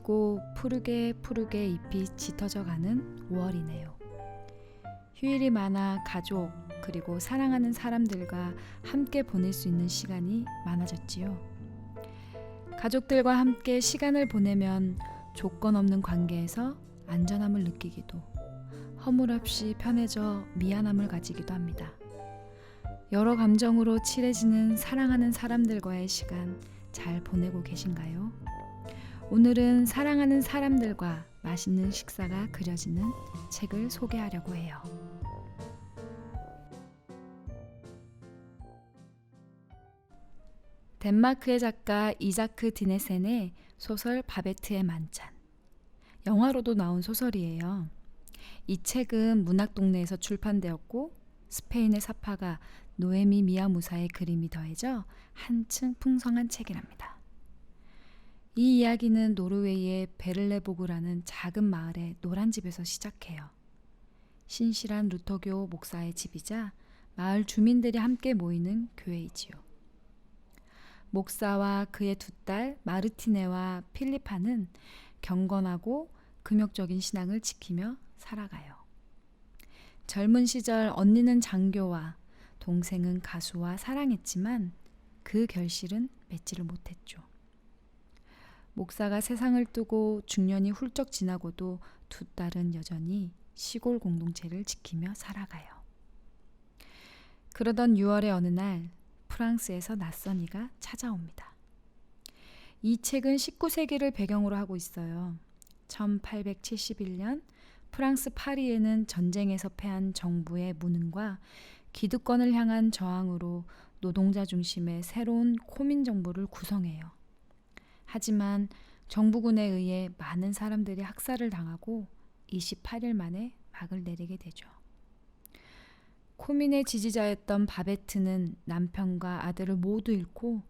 꽃이 지고 푸르게 푸르게 잎이 짙어져 가는 5월이네요. 휴일이 많아 가족 그리고 사랑하는 사람들과 함께 보낼 수 있는 시간이 많아졌지요. 가족들과 함께 시간을 보내면 조건 없는 관계에서 안전함을 느끼기도 허물없이 편해져 미안함을 가지기도 합니다. 여러 감정으로 칠해지는 사랑하는 사람들과의 시간 잘 보내고 계신가요? 오늘은 사랑하는 사람들과 맛있는 식사가 그려지는 책을 소개하려고 해요. 덴마크의 작가 이자크 디네센의 소설 바베트의 만찬. 영화로도 나온 소설이에요. 이 책은 문학동네에서 출판되었고 스페인의 사파가 노에미 미야무사의 그림이 더해져 한층 풍성한 책이랍니다. 이 이야기는 노르웨이의 베를레보그라는 작은 마을의 노란 집에서 시작해요. 신실한 루터교 목사의 집이자 마을 주민들이 함께 모이는 교회이지요. 목사와 그의 두 딸 마르티네와 필리파는 경건하고 금욕적인 신앙을 지키며 살아가요. 젊은 시절 언니는 장교와 동생은 가수와 사랑했지만 그 결실은 맺지를 못했죠. 목사가 세상을 뜨고 중년이 훌쩍 지나고도 두 딸은 여전히 시골 공동체를 지키며 살아가요. 그러던 6월의 어느 날 프랑스에서 낯선 이가 찾아옵니다. 이 책은 19세기를 배경으로 하고 있어요. 1871년 프랑스 파리에는 전쟁에서 패한 정부의 무능과 기득권을 향한 저항으로 노동자 중심의 새로운 코민 정부를 구성해요. 하지만 정부군에 의해 많은 사람들이 학살을 당하고 28일 만에 막을 내리게 되죠. 코민의 지지자였던 바베트는 남편과 아들을 모두 잃고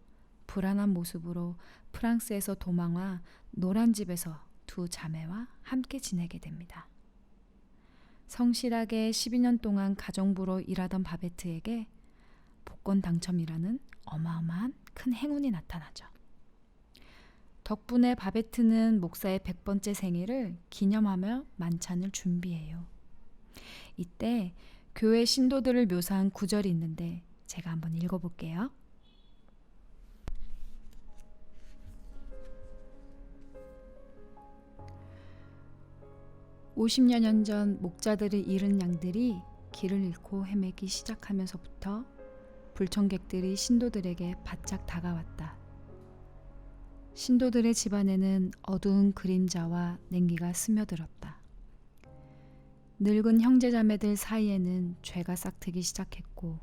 불안한 모습으로 프랑스에서 도망와 노란 집에서 두 자매와 함께 지내게 됩니다. 성실하게 12년 동안 가정부로 일하던 바베트에게 복권 당첨이라는 어마어마한 큰 행운이 나타나죠. 덕분에 바베트는 목사의 100번째 생일을 기념하며 만찬을 준비해요. 이때 교회 신도들을 묘사한 구절이 있는데 제가 한번 읽어볼게요. (50여 년 전) 목자들을 잃은 양들이 길을 잃고 헤매기 시작하면서부터 불청객들이 신도들에게 바짝 다가왔다. 신도들의 집안에는 어두운 그림자와 냉기가 스며들었다. 늙은 형제자매들 사이에는 죄가 싹트기 시작했고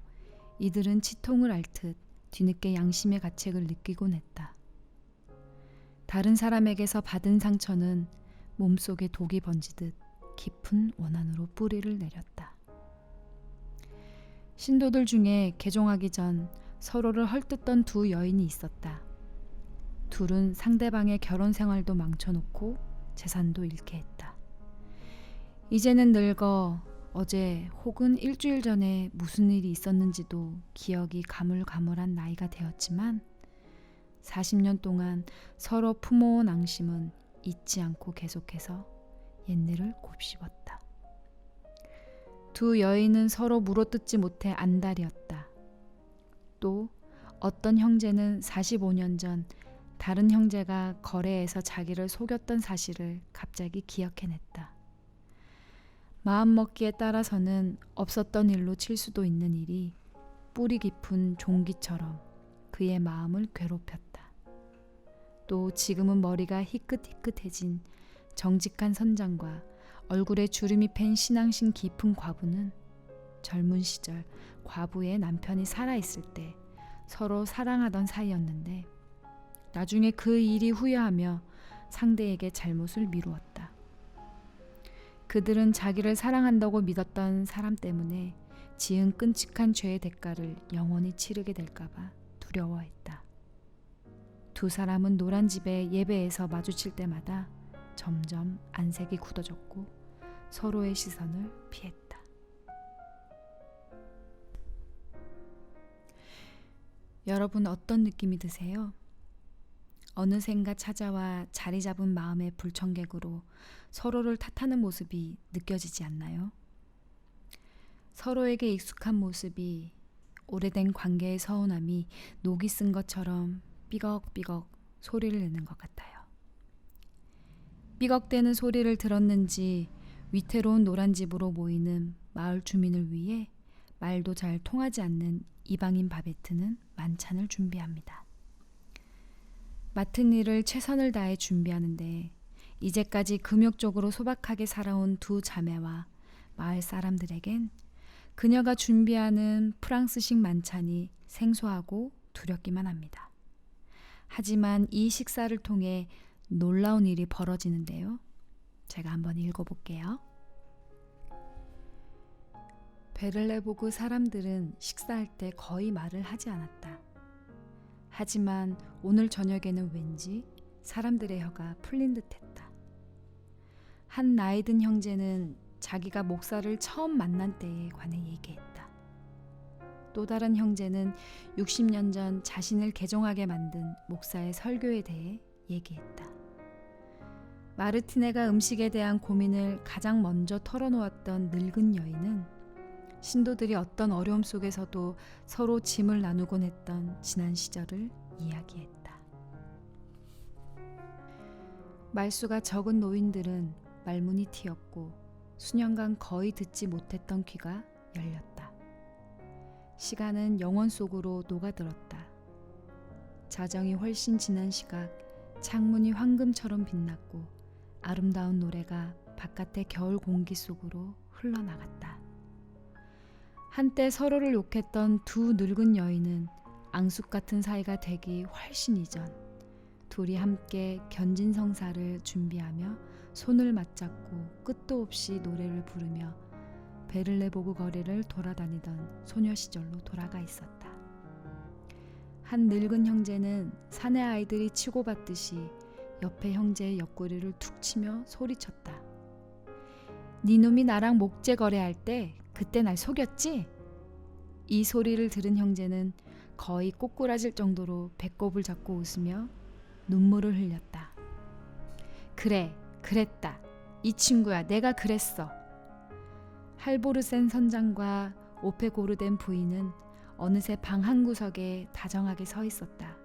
이들은 치통을 앓듯 뒤늦게 양심의 가책을 느끼곤 했다. 다른 사람에게서 받은 상처는 몸속에 독이 번지듯 깊은 원한으로 뿌리를 내렸다. 신도들 중에 개종하기 전 서로를 헐뜯던 두 여인이 있었다. 둘은 상대방의 결혼 생활도 망쳐놓고 재산도 잃게 했다. 이제는 늙어 어제 혹은 일주일 전에 무슨 일이 있었는지도 기억이 가물가물한 나이가 되었지만 40년 동안 서로 품어온 앙심은 잊지 않고 계속해서 옛일을 곱씹었다. 두 여인은 서로 물어뜯지 못해 안달이었다. 또 어떤 형제는 45년 전 다른 형제가 거래에서 자기를 속였던 사실을 갑자기 기억해냈다. 마음먹기에 따라서는 없었던 일로 칠 수도 있는 일이 뿌리 깊은 종기처럼 그의 마음을 괴롭혔다. 또 지금은 머리가 희끗희끗해진 정직한 선장과 얼굴에 주름이 팬 신앙심 깊은 과부는 젊은 시절 과부의 남편이 살아있을 때 서로 사랑하던 사이였는데 나중에 그 일이 후회하며 상대에게 잘못을 미루었다. 그들은 자기를 사랑한다고 믿었던 사람 때문에 지은 끔찍한 죄의 대가를 영원히 치르게 될까봐 두려워했다. 두 사람은 노란 집에 예배에서 마주칠 때마다 점점 안색이 굳어졌고 서로의 시선을 피했다. 여러분 어떤 느낌이 드세요? 어느샌가 찾아와 자리 잡은 마음의 불청객으로 서로를 탓하는 모습이 느껴지지 않나요? 서로에게 익숙한 모습이 오래된 관계의 서운함이 녹이 쓴 것처럼 삐걱삐걱 소리를 내는 것 같아요. 삐걱대는 소리를 들었는지 위태로운 노란 집으로 모이는 마을 주민을 위해 말도 잘 통하지 않는 이방인 바베트는 만찬을 준비합니다. 맡은 일을 최선을 다해 준비하는데 이제까지 금욕적으로 소박하게 살아온 두 자매와 마을 사람들에겐 그녀가 준비하는 프랑스식 만찬이 생소하고 두렵기만 합니다. 하지만 이 식사를 통해 놀라운 일이 벌어지는데요. 제가 한번 읽어볼게요. 베를레보그 사람들은 식사할 때 거의 말을 하지 않았다. 하지만 오늘 저녁에는 왠지 사람들의 혀가 풀린 듯했다. 한 나이 든 형제는 자기가 목사를 처음 만난 때에 관해 얘기했다. 또 다른 형제는 60년 전 자신을 개종하게 만든 목사의 설교에 대해 얘기했다. 마르티네가 음식에 대한 고민을 가장 먼저 털어놓았던 늙은 여인은 신도들이 어떤 어려움 속에서도 서로 짐을 나누곤 했던 지난 시절을 이야기했다. 말수가 적은 노인들은 말문이 튀었고 수년간 거의 듣지 못했던 귀가 열렸다. 시간은 영원 속으로 녹아들었다. 자정이 훨씬 지난 시각 창문이 황금처럼 빛났고 아름다운 노래가 바깥의 겨울 공기 속으로 흘러나갔다. 한때 서로를 욕했던 두 늙은 여인은 앙숙 같은 사이가 되기 훨씬 이전 둘이 함께 견진성사를 준비하며 손을 맞잡고 끝도 없이 노래를 부르며 베를레보그 거리를 돌아다니던 소녀 시절로 돌아가 있었다. 한 늙은 형제는 사내 아이들이 치고받듯이 옆에 형제의 옆구리를 툭 치며 소리쳤다. 네 놈이 나랑 목재 거래할 때 그때 날 속였지? 이 소리를 들은 형제는 거의 꼬꾸라질 정도로 배꼽을 잡고 웃으며 눈물을 흘렸다. 그래, 그랬다. 이 친구야, 내가 그랬어. 할보르센 선장과 오페고르덴 부인은 어느새 방 한 구석에 다정하게 서 있었다.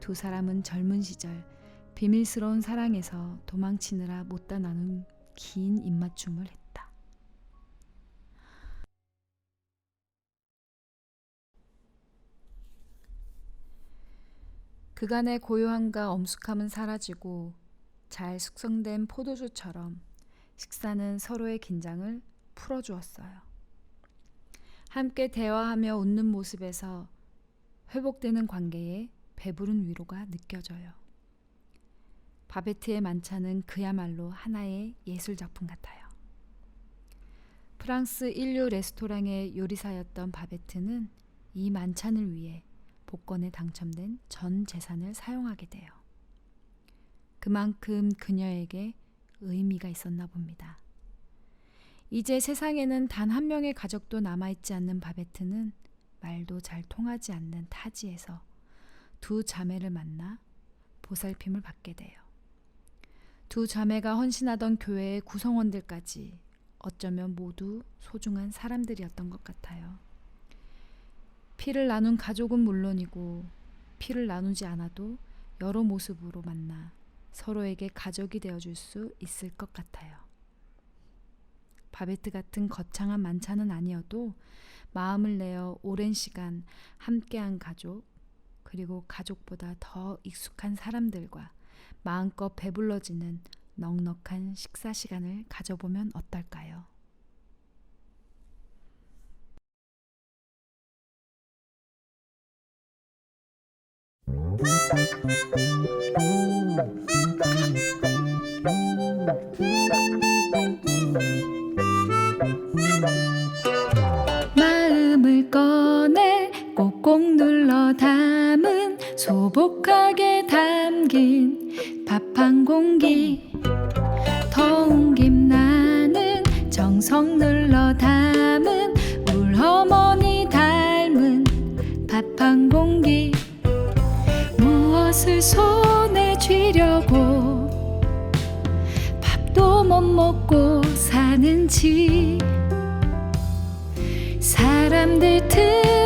두 사람은 젊은 시절 비밀스러운 사랑에서 도망치느라 못다 나눈 긴 입맞춤을 했다. 그간의 고요함과 엄숙함은 사라지고 잘 숙성된 포도주처럼 식사는 서로의 긴장을 풀어주었어요. 함께 대화하며 웃는 모습에서 회복되는 관계에 배부른 위로가 느껴져요. 바베트의 만찬은 그야말로 하나의 예술 작품 같아요. 프랑스 인류 레스토랑의 요리사였던 바베트는 이 만찬을 위해 복권에 당첨된 전 재산을 사용하게 돼요. 그만큼 그녀에게 의미가 있었나 봅니다. 이제 세상에는 단 한 명의 가족도 남아있지 않는 바베트는 말도 잘 통하지 않는 타지에서 두 자매를 만나 보살핌을 받게 돼요. 두 자매가 헌신하던 교회의 구성원들까지 어쩌면 모두 소중한 사람들이었던 것 같아요. 피를 나눈 가족은 물론이고 피를 나누지 않아도 여러 모습으로 만나 서로에게 가족이 되어줄 수 있을 것 같아요. 바베트 같은 거창한 만찬은 아니어도 마음을 내어 오랜 시간 함께한 가족, 그리고 가족보다 더 익숙한 사람들과 마음껏 배불러지는 넉넉한 식사 시간을 가져보면 어떨까요? 마음을 꺼내 꼭꼭 눌러 담은 소복하게 담긴 밥 한 공기. 더운 김 나는 정성 눌러 담 무엇을 손에 쥐려고 밥도 못 먹고 사는지 사람들 틈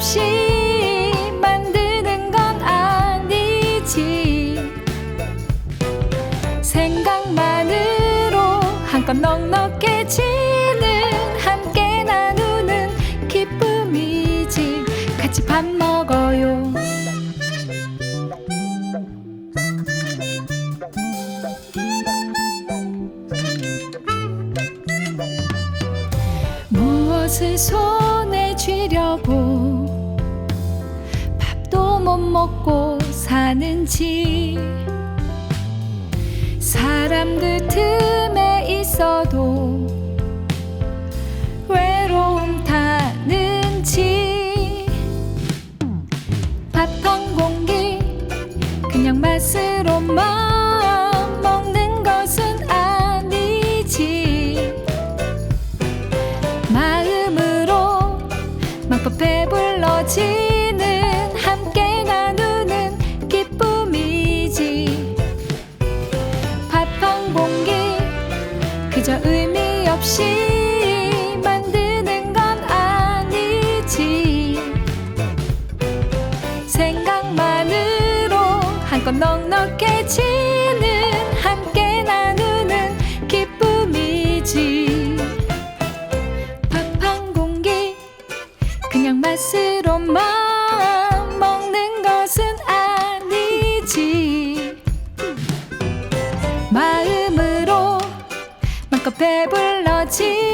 없이 만드는 건 아니지. 생각만으로 한껏 넉넉해지는 함께 나누는 기쁨이지. 같이 밥 먹어요. 무엇을 손에 쥐려고 못 먹고 사는지. 사람들 틈에 있어도 외로움 타는지. 밥 한 공기 그냥 맛으로만 먹는 것은 아니지. 마음으로 마음껏 배불러지 한껏 넉넉해지는 함께 나누는 기쁨이지. 밥 한 공기 그냥 맛으로만 먹는 것은 아니지. 마음으로 마음껏 배불러지